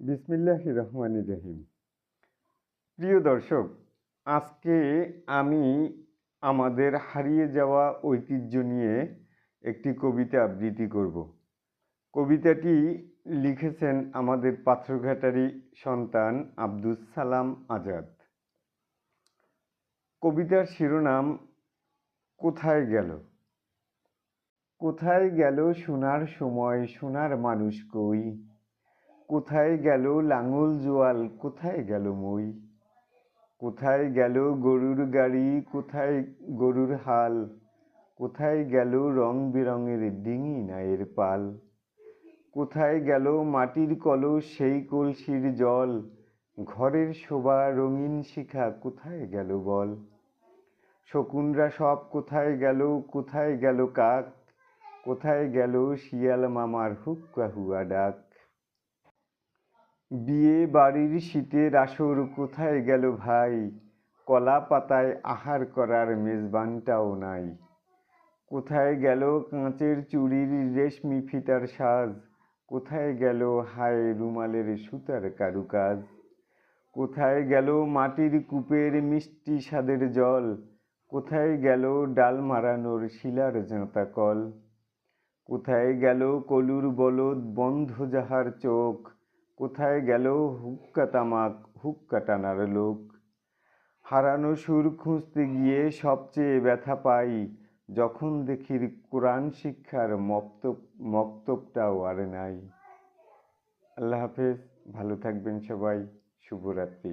বিসমিল্লাহ রহমান রহিম। প্রিয় দর্শক, আজকে আমি আমাদের হারিয়ে যাওয়া ঐতিহ্য নিয়ে একটি কবিতা আবৃত্তি করব। কবিতাটি লিখেছেন আমাদের পাথরঘাটারি সন্তান আব্দুস সালাম আজাদ। কবিতার শিরোনাম, কোথায় গেল? কোথায় গেল শোনার সময় শোনার মানুষ কই? কোথায় গেল লাঙল জোয়াল? কোথায় গেল মই? কোথায় গেল গরুর গাড়ি? কোথায় গরুর হাল? কোথায় গেল রং বেরঙের ডিঙি নায়ের পাল? কোথায় গেল মাটির কলস সেই কলসির জল? ঘরের শোভা রঙিন শিখা কোথায় গেল বল? শকুনরা সব কোথায় গেল কোথায় গেল কাক? কোথায় গেল শিয়াল মামার হুক্কা হুয়া ডাক? বিয়ে বাড়ির শীতের আসর কোথায় গেল ভাই? কলা পাতায় আহার করার মেজবানটাও নাই। কোথায় গেল কাঁচের চুড়ির রেশমি ফিতার সাজ? কোথায় গেল হায় রুমালের সুতার কারুকাজ? কোথায় গেল মাটির কূপের মিষ্টি স্বাদের জল? কোথায় গেল ডাল মারানোর শিলার জাঁতা কল? কোথায় গেল কলুর বলদ বন্ধ যাহার চোখ? কোথায় গেল হুক্কা তামাক হুক্কা টানার লোক? হারানো সুর খুঁজতে গিয়ে সবচেয়ে ব্যথা পাই, যখন দেখি কোরআন শিক্ষার মক্তব, মক্তবটাও আর নাই। আল্লাহ হাফেজ, ভালো থাকবেন সবাই, শুভরাত্রি।